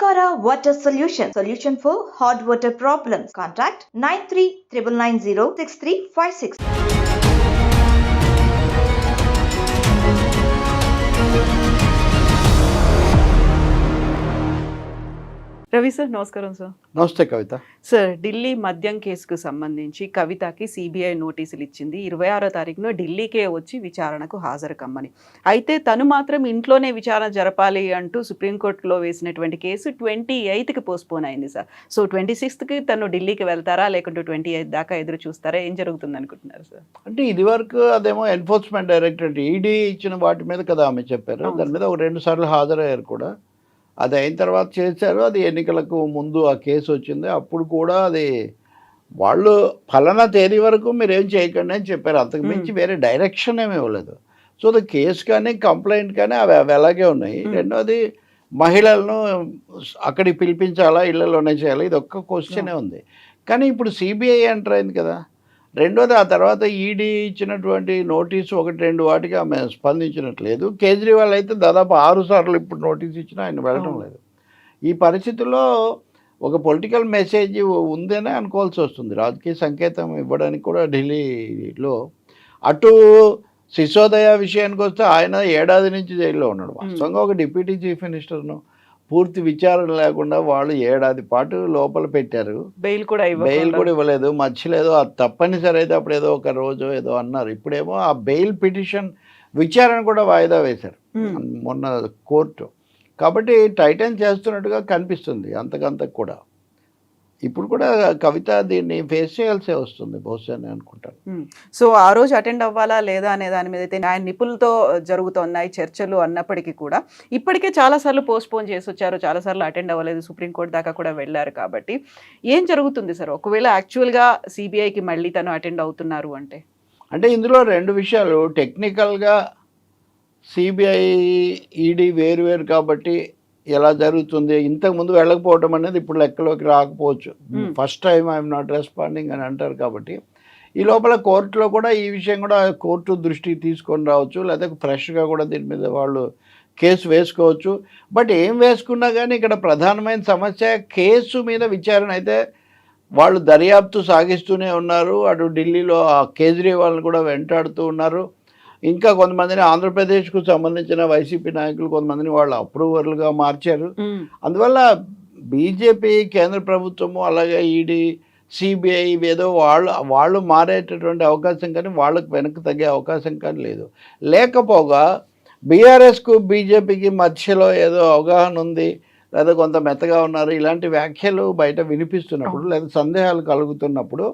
Sankara Water Solution. Solution for hot water problems. Contact 9399906356. Ravi sir నమస్కారం sir నమస్తే Kavitha. Sir Delhi మద్యం కేసుకు సంబంధించి కవితకి సిబిఐ నోటీసులు ఇచ్చింది. ఇరవై ఆరో తారీఖున ఢిల్లీకే వచ్చి విచారణకు హాజరు కమ్మని అయితే తను మాత్రం ఇంట్లోనే విచారణ జరపాలి అంటూ సుప్రీంకోర్టులో వేసినటువంటి కేసు ట్వంటీ ఎయిత్కి పోస్ట్పోన్ అయింది సార్ సో ట్వంటీ సిక్స్త్కి తను ఢిల్లీకి వెళ్తారా? లేకుంటే ట్వంటీ ఎయిత్ దాకా ఎదురు చూస్తారా? ఏం జరుగుతుంది అనుకుంటున్నారు సార్ అంటే ఇది వరకు అదేమో ఎన్ఫోర్స్మెంట్ డైరెక్టరేట్ ఈడీ ఇచ్చిన వాటి మీద కదా ఆమె చెప్పారు. దాని మీద ఒక రెండు సార్లు హాజరయ్యారు కూడా. అది అయిన తర్వాత చేశారు. అది ఎన్నికలకు ముందు ఆ కేసు వచ్చింది. అప్పుడు కూడా అది వాళ్ళు ఫలానా తేదీ వరకు మీరు ఏం చేయకండి అని చెప్పారు. అంతకు మించి వేరే డైరెక్షన్ ఏమీ ఇవ్వలేదు. సో అది కేసు కానీ కంప్లైంట్ కానీ అవి అవి అలాగే ఉన్నాయి. రెండోది మహిళలను అక్కడికి పిలిపించాలా ఇళ్ళలోనే చేయాలా ఇది ఒక్క క్వశ్చనే ఉంది. కానీ ఇప్పుడు సిబిఐ ఎంటర్ అయింది కదా. రెండోది ఆ తర్వాత ఈడీ ఇచ్చినటువంటి నోటీసు ఒకటి రెండు వాటికి ఆమె స్పందించినట్లేదు. కేజ్రీవాల్ అయితే దాదాపు ఆరు సార్లు ఇప్పుడు నోటీస్ ఇచ్చినా ఆయన వెళ్ళడం. లేదు. ఈ పరిస్థితుల్లో ఒక పొలిటికల్ మెసేజ్ ఉందనే అనుకోవాల్సి వస్తుంది. రాజకీయ సంకేతం ఇవ్వడానికి కూడా ఢిల్లీలో అటు సిసోదయ విషయానికి వస్తే ఆయన ఏడాది నుంచి జైల్లో ఉన్నాడు. వాస్తవంగా ఒక డిప్యూటీ చీఫ్ మినిస్టర్ను పూర్తి విచారణ లేకుండా వాళ్ళు ఏడాది పాటు లోపల పెట్టారు. బెయిల్ కూడా బెయిల్ కూడా ఇవ్వలేదు. మధ్యలో ఏదో అది తప్పనిసరి అయితే అప్పుడు ఏదో ఒక రోజు ఏదో అన్నారు. ఇప్పుడేమో ఆ బెయిల్ పిటిషన్ విచారణ కూడా వాయిదా వేశారు. మొన్న కోర్టు. కాబట్టి టైటన్ చేస్తున్నట్టుగా కనిపిస్తుంది అంతకంతకు కూడా. ఇప్పుడు కూడా కవిత దీన్ని ఫేస్ చేయాల్సే వస్తుంది బహుశా నేను అనుకుంటాను. సో ఆ రోజు అటెండ్ అవ్వాలా లేదా అనే దాని మీద అయితే న్యాయ నిపుణులతో జరుగుతున్నాయి చర్చలు అన్నప్పటికీ కూడా. ఇప్పటికే చాలాసార్లు పోస్ట్ పోన్ చేసి వచ్చారు చాలాసార్లు అటెండ్ అవ్వలేదు సుప్రీంకోర్టు దాకా కూడా వెళ్ళారు కాబట్టి. ఏం జరుగుతుంది సార్? ఒకవేళ యాక్చువల్గా సిబిఐకి మళ్ళీ తను అటెండ్ అవుతున్నారు అంటే? అంటే ఇందులో రెండు విషయాలు. టెక్నికల్గా సిబిఐ ఈడీ వేరు వేరు కాబట్టి ఎలా జరుగుతుంది ఇంతకుముందు వెళ్ళకపోవడం అనేది ఇప్పుడు లెక్కలోకి రాకపోవచ్చు. First time I'm not responding అని అంటారు కాబట్టి. ఈ లోపల కోర్టులో కూడా ఈ విషయం కూడా కోర్టు దృష్టికి తీసుకొని రావచ్చు లేదా ఫ్రెష్గా కూడా దీని మీద వాళ్ళు కేసు వేసుకోవచ్చు. బట్ ఏం వేసుకున్నా కానీ ఇక్కడ ప్రధానమైన సమస్య కేసు మీద విచారణ అయితే వాళ్ళు దర్యాప్తు సాగిస్తూనే ఉన్నారు. అటు ఢిల్లీలో ఆ కేజ్రీవాల్ని కూడా వెంటాడుతూ ఉన్నారు. ఇంకా కొంతమందిని ఆంధ్రప్రదేశ్కు సంబంధించిన వైసీపీ నాయకులు కొంతమందిని వాళ్ళు అప్రూవర్లుగా మార్చారు. అందువల్ల బీజేపీ కేంద్ర ప్రభుత్వము అలాగే ఈడీ సిబిఐ ఏదో వాళ్ళు వాళ్ళు మారేటటువంటి అవకాశం కానీ వాళ్ళకు వెనక్కి తగ్గే అవకాశం కానీ లేదు. లేకపోగా బీఆర్ఎస్కు బీజేపీకి మధ్యలో ఏదో అవగాహన ఉంది లేదా కొంత మెత్తగా ఉన్నారు ఇలాంటి వ్యాఖ్యలు బయట వినిపిస్తున్నప్పుడు లేదా సందేహాలు కలుగుతున్నప్పుడు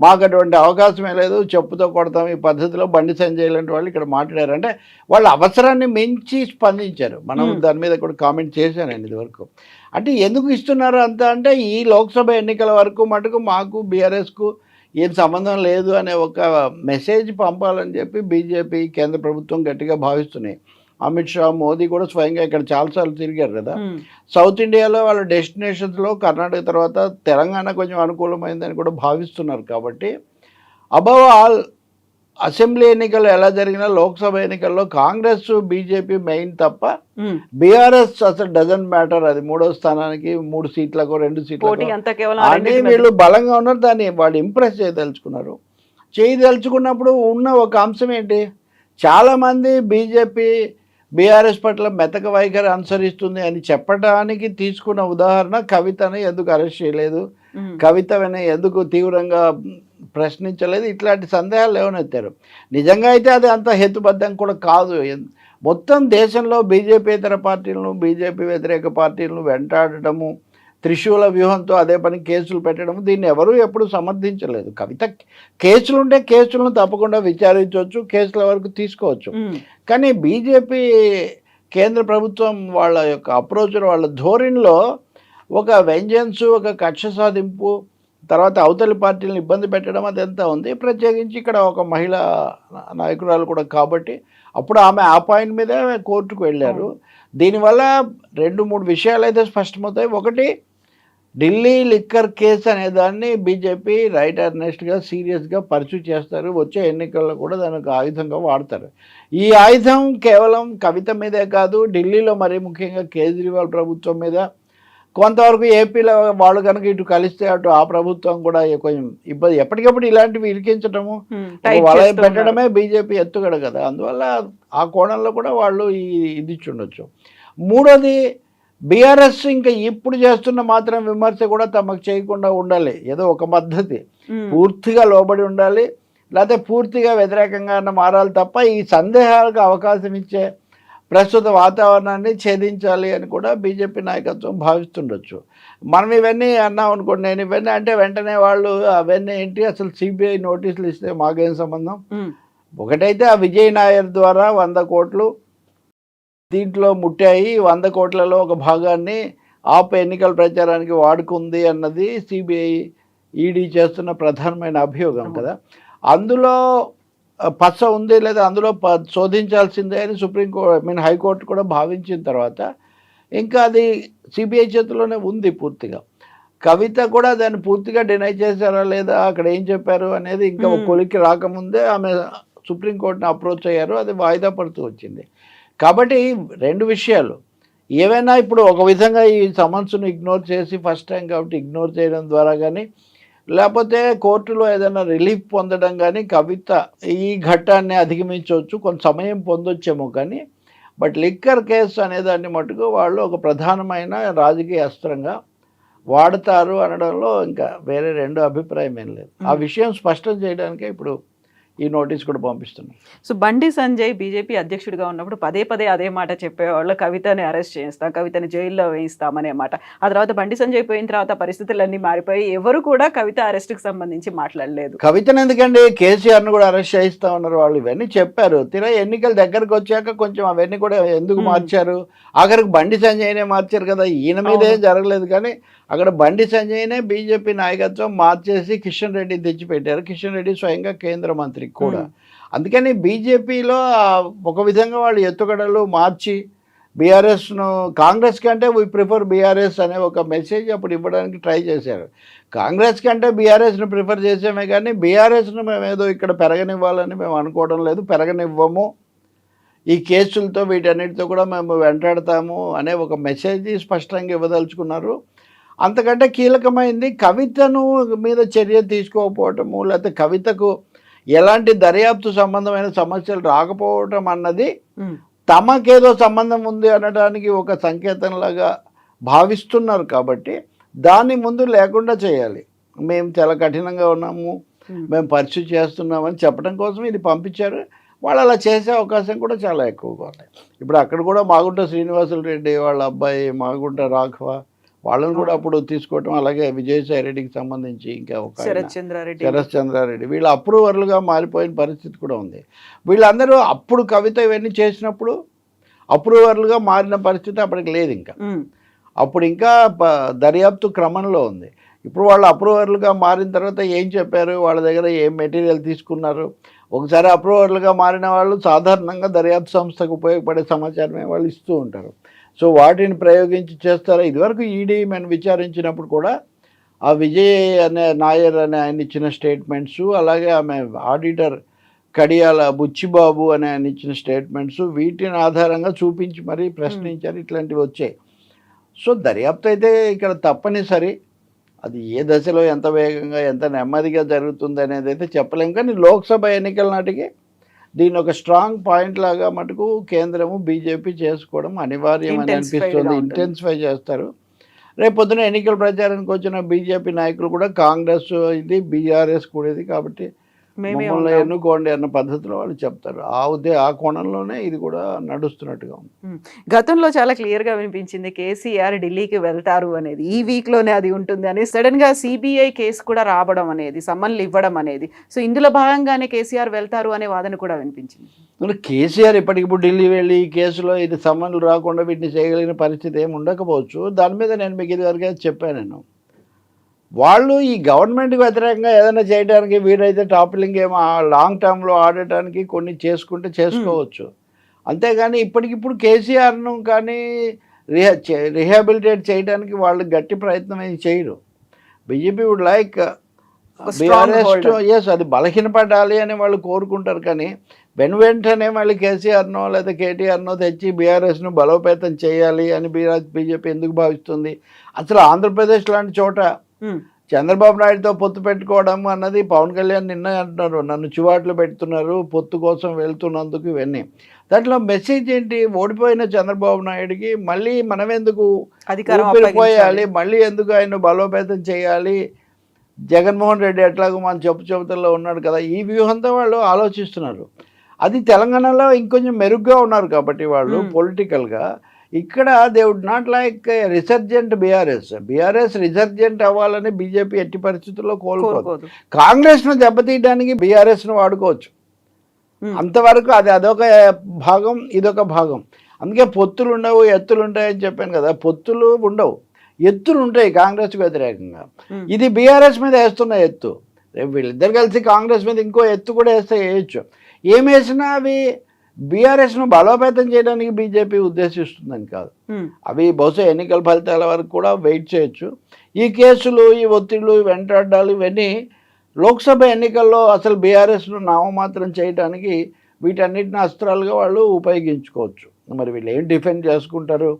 మాకు అటువంటి అవకాశమే లేదు. చెప్పుతో కొడతాం ఈ పద్ధతిలో బండి సంజయ్ లాంటి వాళ్ళు ఇక్కడ మాట్లాడారు. అంటే వాళ్ళ అవసరాన్ని మించి స్పందించారు. మనం. దాని మీద కూడా కామెంట్ చేశాను నేను ఇదివరకు. అంటే ఎందుకు ఇస్తున్నారు అంత? అంటే ఈ లోక్సభ ఎన్నికల వరకు మటుకు మాకు బీఆర్ఎస్కు ఏం సంబంధం లేదు అనే ఒక మెసేజ్ పంపాలని చెప్పి బీజేపీ కేంద్ర ప్రభుత్వం గట్టిగా భావిస్తున్నాయి. అమిత్ షా మోదీ కూడా స్వయంగా ఇక్కడ చాలాసార్లు తిరిగారు కదా. సౌత్ ఇండియాలో వాళ్ళ డెస్టినేషన్స్లో కర్ణాటక తర్వాత తెలంగాణ కొంచెం అనుకూలమైందని కూడా భావిస్తున్నారు కాబట్టి. అబవ్ ఆల్ అసెంబ్లీ ఎన్నికలు ఎలా జరిగినా లోక్సభ ఎన్నికల్లో కాంగ్రెస్ బీజేపీ మెయిన్ తప్ప బీఆర్ఎస్ అసలు డజంట్ మ్యాటర్ అది మూడో స్థానానికి మూడు సీట్లకు రెండు సీట్లకు. ఆ అని వీళ్ళు బలంగా ఉన్నారు. దాన్ని వాళ్ళు ఇంప్రెస్ చేయదలుచుకున్నారు. చేయదలుచుకున్నప్పుడు ఉన్న ఒక అంశం ఏంటి? చాలామంది బీజేపీ బీఆర్ఎస్ పట్ల మెతక వైఖరి అనుసరిస్తుంది అని చెప్పడానికి తీసుకున్న ఉదాహరణ కవితని ఎందుకు అరెస్ట్ చేయలేదు. కవితని ఎందుకు తీవ్రంగా ప్రశ్నించలేదు? ఇట్లాంటి సందేహాలు లేవనెత్తారు నిజంగా అయితే అది అంత హేతుబద్ధం కూడా కాదు. మొత్తం దేశంలో బీజేపీతర పార్టీలను బీజేపీ వ్యతిరేక పార్టీలను వెంటాడటము త్రిశూల వ్యూహంతో అదే పని కేసులు పెట్టడం దీన్ని ఎవరూ ఎప్పుడు సమర్థించలేదు. కవిత కేసులు ఉంటే కేసులను తప్పకుండా విచారించవచ్చు కేసుల వరకు తీసుకోవచ్చు. కానీ బీజేపీ కేంద్ర ప్రభుత్వం వాళ్ళ యొక్క అప్రోచ్ వాళ్ళ ధోరణిలో ఒక వెంజన్స్ ఒక కక్ష సాధింపు తర్వాత అవతలి పార్టీలను ఇబ్బంది పెట్టడం అదంతా ఉంది. ప్రత్యేకించి ఇక్కడ ఒక మహిళా నాయకురాలు కూడా కాబట్టి అప్పుడు ఆమె ఆ పాయింట్ మీదే కోర్టుకు వెళ్ళారు. దీనివల్ల రెండు మూడు విషయాలు అయితే స్పష్టమవుతాయి. ఒకటి ఢిల్లీ లిక్కర్ కేసు అనే దాన్ని బీజేపీ రైట్ అర్నెస్ట్గా సీరియస్గా పర్సూ చేస్తారు. వచ్చే ఎన్నికల్లో కూడా దాని ఒక ఆయుధంగా వాడతారు. ఈ ఆయుధం కేవలం కవిత మీదే కాదు ఢిల్లీలో మరీ ముఖ్యంగా కేజ్రీవాల్ ప్రభుత్వం మీద. కొంతవరకు ఏపీలో వాళ్ళు కనుక ఇటు కలిస్తే అటు ఆ ప్రభుత్వం కూడా కొంచెం ఇబ్బంది. ఎప్పటికప్పుడు ఇలాంటివి ఇరికించడము ఉన్నారు. పెట్టడమే బీజేపీ ఎత్తుగడ కదా. అందువల్ల ఆ కోణంలో కూడా వాళ్ళు ఇది ఇచ్చుండొచ్చు. మూడోది బీఆర్ఎస్ ఇంకా ఇప్పుడు చేస్తున్న మాత్రం విమర్శ కూడా తమకు చేయకుండా ఉండాలి. ఏదో ఒక పద్ధతి. పూర్తిగా లోబడి ఉండాలి. లేకపోతే పూర్తిగా వ్యతిరేకంగా అన్న మారాలి తప్ప ఈ సందేహాలకు అవకాశం ఇచ్చే ప్రస్తుత వాతావరణాన్ని ఛేదించాలి అని కూడా బీజేపీ నాయకత్వం భావిస్తుండొచ్చు. మనం ఇవన్నీ అన్నాం అనుకోండి నేను ఇవన్నీ అంటే వెంటనే వాళ్ళు అవన్నీ ఏంటి? అసలు సిబిఐ నోటీసులు ఇస్తే మాకేం సంబంధం? ఒకటైతే ఆ విజయ్ నాయర్ ద్వారా వంద కోట్లు దీంట్లో ముట్టాయి. వంద కోట్లలో ఒక భాగాన్ని ఆప్ ఎన్నికల ప్రచారానికి వాడుకుంది అన్నది సిబిఐ ఈడీ చేస్తున్న ప్రధానమైన అభియోగం కదా. అందులో పచ్చ ఉంది లేదా అందులో ప శోధించాల్సిందే అని సుప్రీంకోర్టు ఐ మీన్ హైకోర్టు కూడా భావించిన తర్వాత ఇంకా అది సిబిఐ చేతిలోనే ఉంది పూర్తిగా. కవిత కూడా దాన్ని పూర్తిగా డినై చేశారా లేదా అక్కడ ఏం చెప్పారు అనేది ఇంకా. కొలిక్కి రాకముందే ఆమె సుప్రీంకోర్టుని అప్రోచ్ అయ్యారు. అది వాయిదా పడుతూ వచ్చింది. కాబట్టి రెండు విషయాలు ఏవైనా ఇప్పుడు ఒక విధంగా ఈ సమన్స్ను ఇగ్నోర్ చేసి ఫస్ట్ టైం కాబట్టి ఇగ్నోర్ చేయడం ద్వారా కానీ లేకపోతే కోర్టులో ఏదైనా రిలీఫ్ పొందడం కానీ కవిత ఈ ఘట్టాన్ని అధిగమించవచ్చు కొంత సమయం పొందొచ్చేమో కానీ బట్ లిక్కర్ కేసు అనేదాన్ని మటుకు వాళ్ళు ఒక ప్రధానమైన రాజకీయ అస్త్రంగా వాడతారు అనడంలో ఇంకా వేరే రెండు అభిప్రాయం ఏం లేదు ఆ. విషయం స్పష్టం చేయడానికే ఇప్పుడు ఈ నోటీస్ కూడా పంపిస్తున్నాం. సో బండి సంజయ్ బీజేపీ అధ్యక్షుడిగా ఉన్నప్పుడు పదే పదే అదే మాట చెప్పేవాళ్ళు కవితని అరెస్ట్ చేస్తాం కవితని జైల్లో వేయిస్తామనే మాట. ఆ తర్వాత బండి సంజయ్ పోయిన తర్వాత పరిస్థితులన్నీ మారిపోయి ఎవరు కూడా కవిత అరెస్ట్కి సంబంధించి మాట్లాడలేదు. కవితను ఎందుకండి? కేసీఆర్ను కూడా అరెస్ట్ చేయిస్తా ఉన్నారు వాళ్ళు. ఇవన్నీ చెప్పారు. తీరా ఎన్నికలు దగ్గరకు వచ్చాక కొంచెం అవన్నీ కూడా ఎందుకు. మార్చారు? ఆఖరికి బండి సంజయ్నే మార్చారు కదా. ఈయన మీద ఏం జరగలేదు కానీ అక్కడ బండి సంజయ్నే బీజేపీ నాయకత్వం మార్చేసి కిషన్ రెడ్డి తెచ్చిపెట్టారు. కిషన్ రెడ్డి స్వయంగా కేంద్ర మంత్రి. కూడా. మ్మ్. అందుకని బీజేపీలో ఒక విధంగా వాళ్ళు ఎత్తుగడలు మార్చి బీఆర్ఎస్ను కాంగ్రెస్ కంటే వీ ప్రిఫర్ బీఆర్ఎస్ అనే ఒక మెసేజ్ అప్పుడు ఇవ్వడానికి ట్రై చేశారు. కాంగ్రెస్ కంటే బీఆర్ఎస్ను ప్రిఫర్ చేసామే కానీ బీఆర్ఎస్ను మేము ఏదో ఇక్కడ పెరగనివ్వాలని మేము అనుకోవడం లేదు. పెరగనివ్వము. ఈ కేసులతో వీటన్నిటితో కూడా మేము వెంటాడతాము అనే ఒక మెసేజ్ స్పష్టంగా ఇవ్వదలుచుకున్నారు. అంతకంటే కీలకమైంది కవితను మీద చర్య తీసుకోకపోవటము లేకపోతే కవితకు ఎలాంటి దర్యాప్తు సంబంధమైన సమస్యలు రాకపోవటం అన్నది తమకేదో సంబంధం ఉంది అనడానికి ఒక సంకేతంలాగా భావిస్తున్నారు కాబట్టి దాన్ని ముందు లేకుండా చేయాలి. మేము చాలా కఠినంగా ఉన్నాము. మేము పరిస్థితి చేస్తున్నామని చెప్పడం కోసం ఇది పంపించారు. వాళ్ళు అలా చేసే అవకాశం కూడా చాలా ఎక్కువగా ఉన్నాయి ఇప్పుడు అక్కడ కూడా మాగుంట శ్రీనివాసులు రెడ్డి వాళ్ళ అబ్బాయి మాగుంట రాఘవ వాళ్ళని కూడా అప్పుడు తీసుకోవటం అలాగే విజయసాయి రెడ్డికి సంబంధించి ఇంకా ఒక. శరత్ చంద్రారెడ్డి. వీళ్ళు అప్రూవర్లుగా మారిపోయిన పరిస్థితి కూడా ఉంది. వీళ్ళందరూ అప్పుడు కవిత ఇవన్నీ చేసినప్పుడు అప్రూవర్లుగా మారిన పరిస్థితి అప్పటికి లేదు ఇంకా. అప్పుడు ఇంకా దర్యాప్తు క్రమంలో ఉంది. ఇప్పుడు వాళ్ళు అప్రూవర్లుగా మారిన తర్వాత ఏం చెప్పారు? వాళ్ళ దగ్గర ఏం మెటీరియల్ తీసుకున్నారు? ఒకసారి అప్రూవర్లుగా మారిన వాళ్ళు సాధారణంగా దర్యాప్తు సంస్థకు ఉపయోగపడే సమాచారమే వాళ్ళు ఇస్తూ ఉంటారు. సో వాటిని ప్రయోగించి చేస్తారా? ఇదివరకు ఈడీ మేము విచారించినప్పుడు కూడా ఆ విజయ్ అనే నాయర్ అనే ఆయన ఇచ్చిన స్టేట్మెంట్స్ అలాగే ఆమె ఆడిటర్ కడియాల బుచ్చిబాబు అనే ఆయన ఇచ్చిన స్టేట్మెంట్స్ వీటిని ఆధారంగా చూపించి మరీ ప్రశ్నించారు. ఇట్లాంటివి వచ్చాయి. సో దర్యాప్తు అయితే ఇక్కడ తప్పనిసరి. అది ఏ దశలో ఎంత వేగంగా ఎంత నెమ్మదిగా జరుగుతుంది అనేది అయితే చెప్పలేం. కానీ లోక్సభ ఎన్నికల నాటికి దీన్ని ఒక స్ట్రాంగ్ పాయింట్ లాగా మటుకు కేంద్రము బీజేపీ చేసుకోవడం అనివార్యం అని అనిపిస్తుంది. ఇంటెన్సిఫై చేస్తారు రేపు పొద్దున ఎన్నికల ప్రచారానికి వచ్చిన బీజేపీ నాయకులు కూడా కాంగ్రెస్ ఇది బీఆర్ఎస్ కూడా ఇది కాబట్టి మమ్మల్ని. ఎన్నుకోండి అన్న పద్ధతిలో వాళ్ళు చెప్తారు. ఆ ఉద్దే ఆ కోణంలోనే ఇది కూడా నడుస్తున్నట్టుగా ఉంది. గతంలో చాలా క్లియర్గా వినిపించింది కేసీఆర్ ఢిల్లీకి వెళ్తారు అనేది. ఈ వీక్లోనే అది ఉంటుంది అని సడన్గా సిబిఐ కేసు కూడా రావడం అనేది సమ్మన్లు ఇవ్వడం అనేది. సో ఇందులో భాగంగానే కేసీఆర్ వెళ్తారు అనే వాదన కూడా వినిపించింది. కేసీఆర్ ఇప్పటికిప్పుడు ఢిల్లీ వెళ్ళి ఈ కేసులో ఇది సమన్లు రాకుండా వీటిని చేయగలిగిన పరిస్థితి ఏమి ఉండకపోవచ్చు. దాని మీద నేను మీకు ఇదివరకే చెప్పాను నేను. వాళ్ళు ఈ గవర్నమెంట్కి వ్యతిరేకంగా ఏదైనా చేయడానికి వీరైతే టాప్లింగ్ ఏమో లాంగ్ టర్మ్లో ఆడటానికి కొన్ని చేసుకుంటే చేసుకోవచ్చు. అంతేగాని ఇప్పటికిప్పుడు కేసీఆర్ను కానీ రిహా రిహాబిలిటేట్ చేయడానికి వాళ్ళు గట్టి ప్రయత్నం ఏమి చేయరు. BJP would like strong BRS. Yes అది బలహీనపడాలి అని వాళ్ళు కోరుకుంటారు కానీ వెను వెంటనే మళ్ళీ కేసీఆర్నో లేదా కేటీఆర్నో తెచ్చి బీఆర్ఎస్ను బలోపేతం చేయాలి అని బీఆర్ బీజేపీ ఎందుకు భావిస్తుంది? అసలు ఆంధ్రప్రదేశ్ లాంటి చోట చంద్రబాబు నాయుడుతో పొత్తు పెట్టుకోవడం అన్నది పవన్ కళ్యాణ్ నిన్న అంటున్నారు. నన్ను చివాట్లు పెడుతున్నారు పొత్తు కోసం వెళ్తున్నందుకు ఇవన్నీ. దాంట్లో మెసేజ్ ఏంటి? ఓడిపోయిన చంద్రబాబు నాయుడికి మళ్ళీ మనం ఎందుకు. పోయాలి మళ్ళీ ఎందుకు ఆయన బలోపేతం చేయాలి? జగన్మోహన్ రెడ్డి ఎట్లాగో మన చెప్పు చెబుతల్లో ఉన్నాడు కదా ఈ వ్యూహంతో వాళ్ళు ఆలోచిస్తున్నారు. అది తెలంగాణలో ఇంకొంచెం మెరుగ్గా ఉన్నారు కాబట్టి వాళ్ళు. పొలిటికల్గా ఇక్కడ they would not like resurgent BRS BRS resurgent అవ్వాలని బీజేపీ ఎట్టి పరిస్థితుల్లో కోలుకోదు కాంగ్రెస్ను దెబ్బతీయడానికి బీఆర్ఎస్ను వాడుకోవచ్చు. ఉమ్, అంతవరకు అది అదొక భాగం ఇదొక భాగం. అందుకే పొత్తులు ఉండవు ఎత్తులు ఉంటాయని చెప్పాను కదా. పొత్తులు ఉండవు. ఎత్తులు ఉంటాయి కాంగ్రెస్కి వ్యతిరేకంగా. ఉమ్, ఇది బీఆర్ఎస్ మీద వేస్తున్న ఎత్తు. రేపు వీళ్ళిద్దరు కలిసి కాంగ్రెస్ మీద ఇంకో ఎత్తు కూడా వేస్తే వేయచ్చు. ఏం వేసినా అవి బీఆర్ఎస్ను బలోపేతం చేయడానికి బీజేపీ ఉద్దేశిస్తుందని కాదు. అవి బహుశా ఎన్నికల ఫలితాల వరకు కూడా వెయిట్ చేయొచ్చు. ఈ కేసులు ఈ ఒత్తిళ్ళు ఈ వెంటాడాలు ఇవన్నీ లోక్సభ ఎన్నికల్లో అసలు బీఆర్ఎస్ను నామమాత్రం చేయడానికి వీటన్నిటిని అస్త్రాలుగా వాళ్ళు ఉపయోగించుకోవచ్చు. మరి వీళ్ళు ఏం డిఫెండ్ చేసుకుంటారు?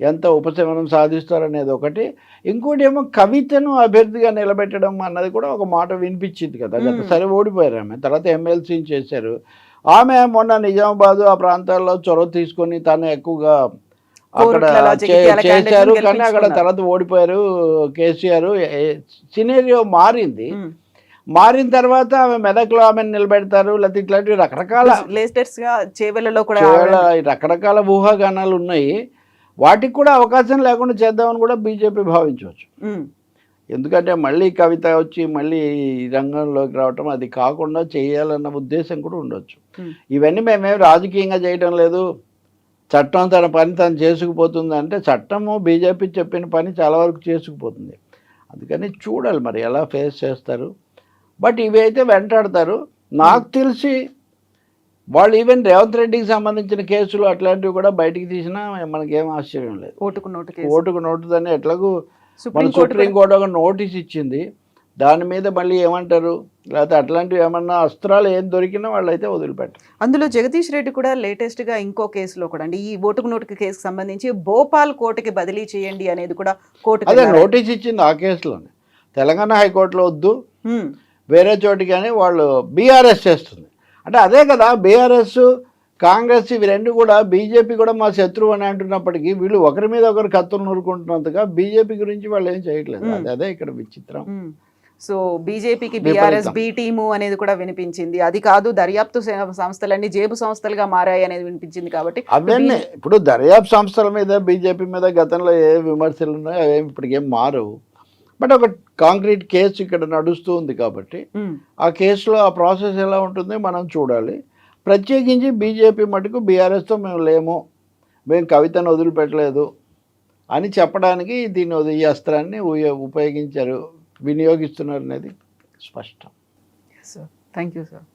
ఎంత ఉపశమనం సాధిస్తారు అనేది ఒకటి. ఇంకోటి ఏమో కవితను అభ్యర్థిగా నిలబెట్టడం అన్నది కూడా ఒక మాట వినిపించింది కదా. సరే ఓడిపోయారు ఆమె. తర్వాత ఎమ్మెల్సీని చేశారు. ఆమె మొన్న నిజామాబాదు ఆ ప్రాంతాల్లో చొరవ తీసుకొని తను ఎక్కువగా అక్కడ చేశారు కానీ అక్కడ. తర్వాత ఓడిపోయారు కేసీఆర్. సినేరియో మారింది. మారిన తర్వాత ఆమె మెదక్లో ఆమెను నిలబెడతారు లేకపోతే ఇట్లాంటివి రకరకాల లేటెస్ట్గా చేవెళ్ళలో కూడా రకరకాల ఊహాగానాలు ఉన్నాయి. వాటికి కూడా అవకాశం లేకుండా చేద్దామని కూడా బీజేపీ భావించవచ్చు. ఎందుకంటే మళ్ళీ కవిత వచ్చి మళ్ళీ ఈ రంగంలోకి రావటం అది కాకుండా చేయాలన్న ఉద్దేశం కూడా ఉండొచ్చు. ఇవన్నీ మేమేం రాజకీయంగా చేయడం లేదు. చట్టం తన పని తను చేసుకుపోతుంది అంటే చట్టము బీజేపీ చెప్పిన పని చాలా వరకు చేసుకుపోతుంది. అందుకని చూడాలి మరి ఎలా ఫేస్ చేస్తారు. బట్ ఇవి అయితే వెంటాడతారు. నాకు తెలిసి వాళ్ళు ఈవెన్ రేవంత్ రెడ్డికి సంబంధించిన కేసులు అట్లాంటివి కూడా బయటికి తీసినా మనకేం ఆశ్చర్యం లేదు. ఓటుకు నోటు. ఓటుకు నోటుదని ఎట్లాగూ మన కోర్టు సుప్రీంకోర్టు ఒక నోటీస్ ఇచ్చింది. దాని మీద మళ్ళీ ఏమంటారు? లేకపోతే అట్లాంటివి ఏమన్నా అస్త్రాలు ఏం దొరికినా వాళ్ళైతే వదిలిపెట్టరు. అందులో జగదీష్ రెడ్డి కూడా లేటెస్ట్గా ఇంకో కేసులో కూడా అండి. ఈ ఓటుకు నోటుకు కేసుకు సంబంధించి భోపాల్ కోర్టుకి బదిలీ చేయండి అనేది కూడా కోర్టుకి అదే. నోటీస్ ఇచ్చింది ఆ కేసులోనే. తెలంగాణ హైకోర్టులో వద్దు. వేరే చోటికి అని వాళ్ళు బీఆర్ఎస్ చేస్తుంది. అంటే అదే కదా బీఆర్ఎస్ కాంగ్రెస్ ఇవి రెండు కూడా బీజేపీ కూడా మా శత్రువు అని అంటున్నప్పటికీ వీళ్ళు ఒకరి మీద ఒకరు కత్తులు నూరుకుంటున్నంతగా బీజేపీ గురించి వాళ్ళు ఏం చేయట్లేదు. అది ఇక్కడ విచిత్రం. సో బీజేపీకి. బీఆర్ఎస్ బి టీము అనేది కూడా వినిపించింది అది కాదు దర్యాప్తు సంస్థలన్నీ జేబు సంస్థలుగా మారాయి అనేది వినిపించింది కాబట్టి అవన్నీ ఇప్పుడు దర్యాప్తు సంస్థల మీద బీజేపీ మీద గతంలో ఏ విమర్శలు ఉన్నాయో అవేమి ఇప్పటికేం మారవు బట్ ఒక కాంక్రీట్ కేసు ఇక్కడ నడుస్తూ ఉంది కాబట్టి ఆ కేసులో ఆ ప్రాసెస్ ఎలా ఉంటుందో మనం చూడాలి ప్రత్యేకించి బీజేపీ మటుకు బీఆర్ఎస్తో మేము లేము. మేము కవితను వదిలిపెట్టలేదు అని చెప్పడానికి దీన్ని ఈ అస్త్రాన్ని ఉపయోగించారు వినియోగిస్తున్నారు అనేది స్పష్టం. Sir thank you sir